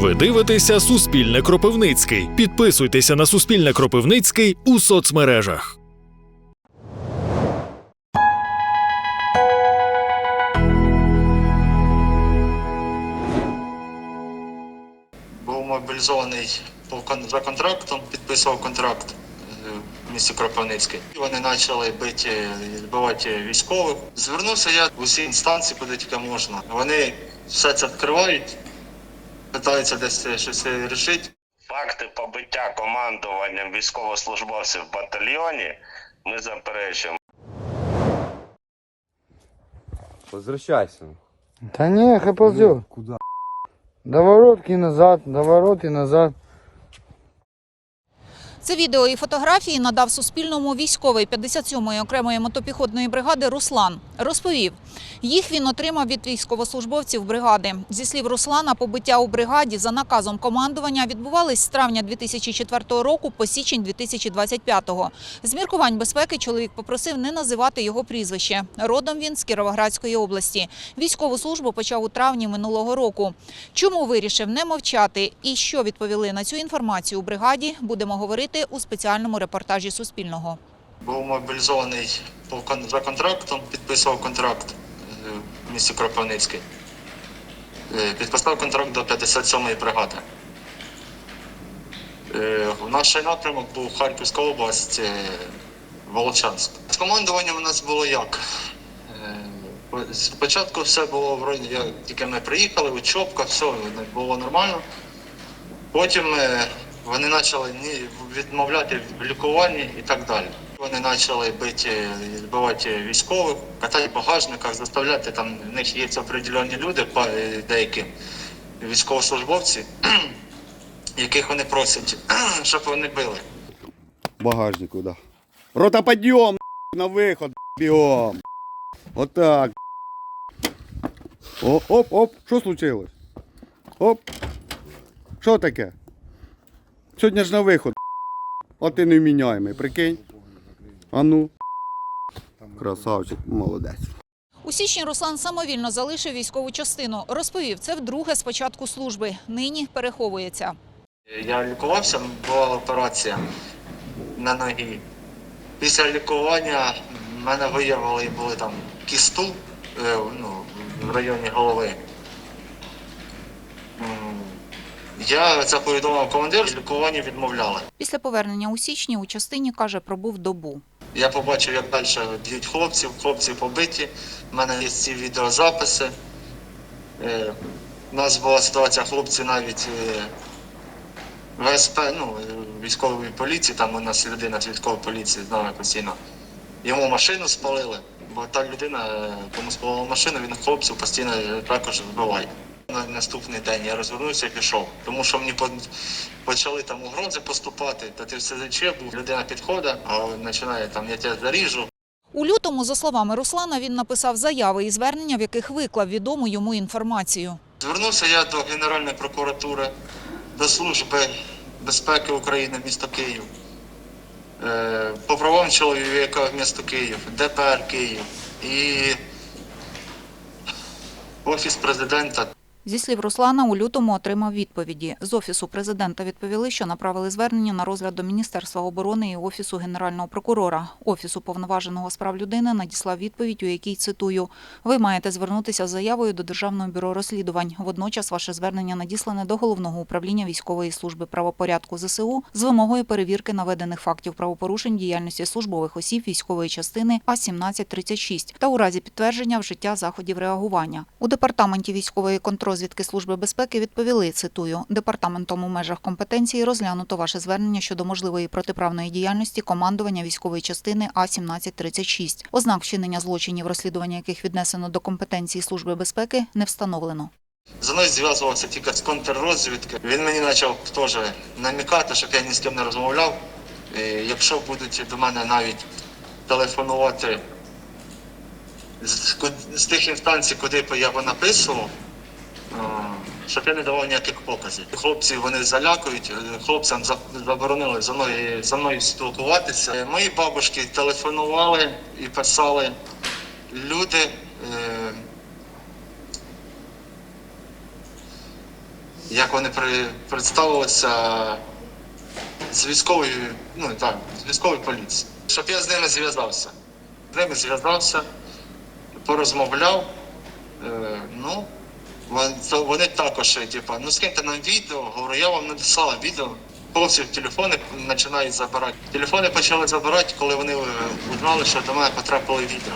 Ви дивитеся Суспільне Кропивницький. Підписуйтеся на Суспільне Кропивницький у соцмережах. був мобілізований за контрактом, підписував контракт е, в місті Кропивницький. Вони почали бити, збивати військових. Звернувся я в усі інстанції, куди тільки можна. Вони все це вкривають, питаються десь щось рішити. Факти побиття командуванням військовослужбовців в батальйоні ми заперечуємо. Возвращайся. Да не, я ползет. Куда? До воротки назад, до ворот и назад. Це відео і фотографії надав Суспільному військовий 57-ї окремої мотопіхотної бригади Руслан. Розповів, їх він отримав від військовослужбовців бригади. Зі слів Руслана, побиття у бригаді за наказом командування відбувались з травня 2004 року по січень 2025-го. З міркувань безпеки чоловік попросив не називати його прізвище. Родом він з Кіровоградської області. Військову службу почав у травні минулого року. Чому вирішив не мовчати і що відповіли на цю інформацію у бригаді, будемо говорити у спеціальному репортажі Суспільного. Був мобілізований за контрактом, підписував контракт е, в місті Кропивницький. Е, Підписав контракт до 57-ї бригади. Е, Наш напрямок був Харківська область, Волочанськ. З командуванням у нас було як? Спочатку все було вроді, як тільки ми приїхали, учобка, все було нормально. Потім вони почали відмовляти в лікуванні і так далі. Вони почали бити, збивати військових, катати багажниках, заставляти там, в них є определені люди, е, деякі військовослужбовці, яких вони просять, щоб вони били. Багажнику, да. Рота, подъем, на выход, бегом. Вот так. О, оп, оп, що случилось? Оп. Що таке? Сьогодні ж на виход. А ти невміняємий, прикинь. А ну. Красавчик, молодець. У січні Руслан самовільно залишив військову частину. Розповів, це вдруге з початку служби. Нині переховується. Я лікувався, була операція на ногі. Після лікування в мене виявили були там кісту е, ну, в районі голови. Я це повідомив командиру, лікування відмовляли. Після повернення у січні у частині каже, пробув добу. Я побачив, як далі б'ють хлопців, хлопці побиті. У мене є ці відеозаписи. Е, У нас була ситуація, хлопці навіть е, ВСП, ну, е, військової поліції, там у нас людина з військової поліції з нами постійно. Йому машину спалили, бо та людина, кому спалила машину, він хлопців постійно також вбиває. На наступний день я розвернувся і пішов, тому що мені почали там угрози поступати, та ти все зачеп, людина підходить, а починає там я тебе заріжу. У лютому, за словами Руслана, він написав заяви і звернення, в яких виклав відому йому інформацію. Звернувся я до Генеральної прокуратури, до Служби безпеки України місто Київ, е, по правам чоловіка в місто Київ, ДПР Київ і Офіс президента. Зі слів Руслана, у лютому отримав відповіді. З Офісу президента відповіли, що направили звернення на розгляд до Міністерства оборони і Офісу Генерального прокурора. Офіс уповноваженого з прав людини надіслав відповідь, у якій цитую: Ви маєте звернутися з заявою до Державного бюро розслідувань. Водночас ваше звернення надіслане до головного управління військової служби правопорядку ЗСУ з вимогою перевірки наведених фактів правопорушень діяльності службових осіб військової частини А 1736 та у разі підтвердження вжиття заходів реагування. У департаменті військової контрозвідки Служби безпеки відповіли, цитую, департаментом у межах компетенції розглянуто ваше звернення щодо можливої протиправної діяльності командування військової частини А 1736 Ознак вчинення злочинів, розслідування яких віднесено до компетенції Служби безпеки, не встановлено. Зі мною зв'язувався тільки з контррозвідки. Він мені почав теж намікати, щоб я ні з ким не розмовляв. І якщо будуть до мене навіть телефонувати з, з тих інстанцій, куди я понаписував, е, щоб я не давав ніяких показів. Хлопці вони залякують, е, хлопцям заборонили за мною, за мною спілкуватися. Е, Мої бабушки телефонували і писали люди. е, як вони представилися з військової, ну так, з військової поліції. Щоб я з ними зв'язався. З ними зв'язався, порозмовляв. Ну, вони, також, типу, ну скиньте нам відео, говорю, я вам надіслала відео. Повсі телефони починають забирати. Телефони почали забирати, коли вони е, узнали, що до мене потрапили відео.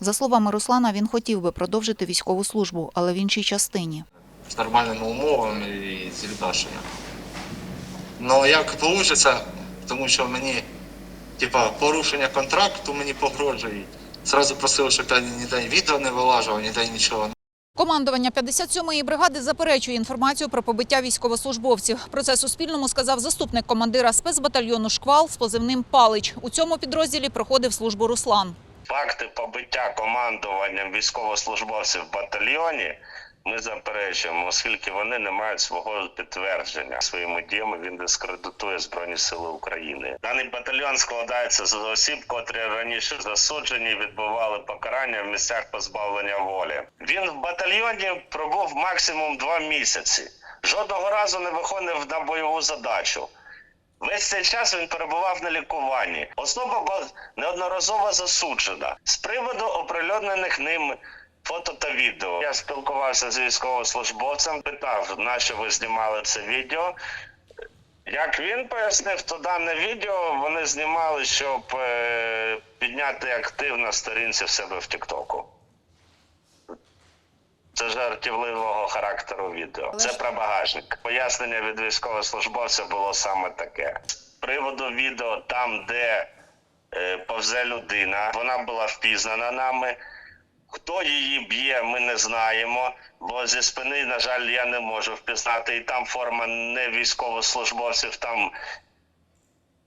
За словами Руслана, він хотів би продовжити військову службу, але в іншій частині. з нормальними умовами і з відношенням. Ну як вийде, тому що мені, типа, порушення контракту мені погрожують. Зразу просили, щоб я ніде відео не вилажував, ніде нічого. Командування 57-ї бригади заперечує інформацію про побиття військовослужбовців. Про це Суспільному сказав заступник командира спецбатальйону «Шквал» з позивним «Палич». У цьому підрозділі проходив службу Руслан. Факти побиття командуванням військовослужбовців в батальйоні ми заперечуємо, оскільки вони не мають свого підтвердження своїми діями. Він дискредитує Збройні Сили України. Даний батальйон складається з осіб, котрі раніше засуджені відбували покарання в місцях позбавлення волі. Він в батальйоні пробув максимум два місяці. Жодного разу не виходив на бойову задачу. Весь цей час він перебував на лікуванні. Особа неодноразово засуджена з приводу оприлюднених ним фото та відео. Я спілкувався з військовослужбовцем, питав, на що ви знімали це відео. Як він пояснив, то дане відео вони знімали, щоб е, підняти актив на сторінці в себе в Тіктоку. Це жартівливого характеру відео. Це про багажник. Пояснення від військовослужбовця було саме таке. З приводу відео там, де е, повзе людина, вона була впізнана нами. Хто її б'є, ми не знаємо, бо зі спини, на жаль, я не можу впізнати. І там форма не військовослужбовців, там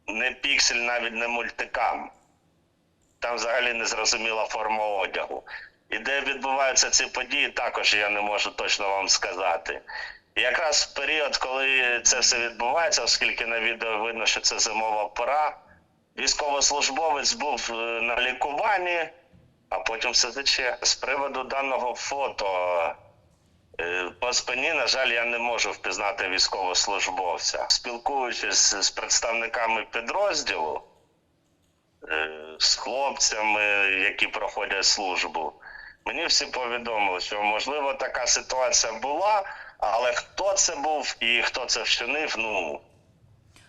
не піксель, навіть не мультикам. Там взагалі не зрозуміла форма одягу. І де відбуваються ці події, також я не можу точно вам сказати. І якраз період, коли це все відбувається, оскільки на відео видно, що це зимова пора, військовослужбовець був е, на лікуванні, а потім все тече. З приводу даного фото е, по спині, на жаль, я не можу впізнати військовослужбовця. Спілкуючись з представниками підрозділу, е, з хлопцями, які проходять службу. Мені всі повідомили, що можливо така ситуація була, але хто це був і хто це вчинив, ну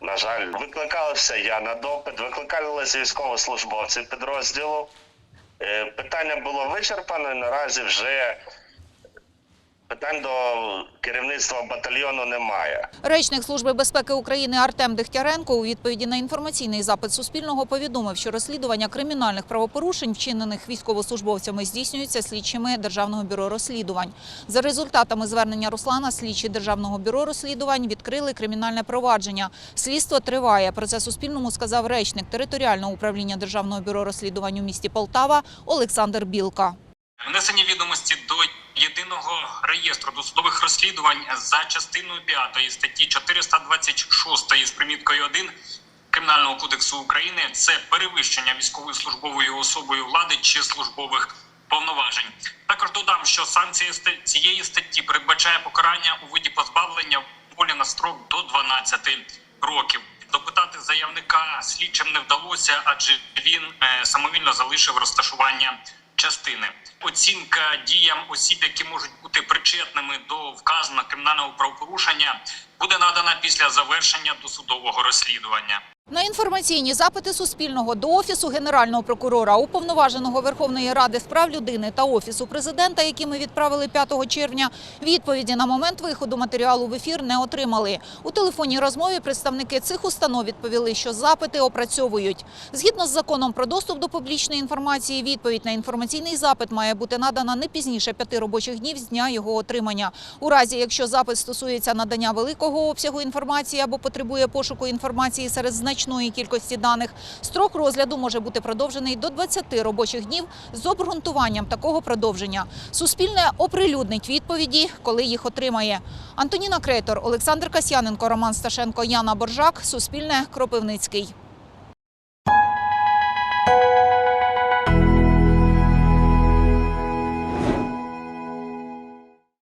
на жаль, викликався я на допит, викликалися військовослужбовці підрозділу. Е, Питання було вичерпано, наразі вже питань до керівництва батальйону немає. Речник Служби безпеки України Артем Дегтяренко у відповіді на інформаційний запит Суспільного повідомив, що розслідування кримінальних правопорушень, вчинених військовослужбовцями, здійснюється слідчими Державного бюро розслідувань. За результатами звернення Руслана, слідчі Державного бюро розслідувань відкрили кримінальне провадження. Слідство триває. Про це Суспільному сказав речник територіального управління Державного бюро розслідувань у місті Полтава Олександр Білка. Внесені відомості до єдиного реєстру досудових розслідувань за частиною 5 статті 426 з приміткою 1 Кримінального кодексу України це перевищення військовою службовою особою влади чи службових повноважень. Також додам, що санкція цієї статті передбачає покарання у виді позбавлення волі на строк до 12 років. Допитати заявника слідчим не вдалося, адже він е, самовільно залишив розташування частини. Оцінка діям осіб, які можуть бути причетними до вказаного кримінального правопорушення, буде надана після завершення досудового розслідування. На інформаційні запити Суспільного до Офісу Генерального прокурора, Уповноваженого Верховної Ради з прав людини та Офісу президента, які ми відправили 5 червня, відповіді на момент виходу матеріалу в ефір не отримали. У телефонній розмові представники цих установ відповіли, що запити опрацьовують. Згідно з законом про доступ до публічної інформації, відповідь на інформаційний запит має бути надана не пізніше п'яти робочих днів з дня його отримання. У разі, якщо запит стосується надання великого обсягу інформації або потребує пошуку інформації серед значної кількості даних, строк розгляду може бути продовжений до 20 робочих днів з обґрунтуванням такого продовження. Суспільне оприлюднить відповіді, коли їх отримає. Антоніна Крейтор, Олександр Касьяненко, Роман Сташенко, Яна Боржак. Суспільне Кропивницький.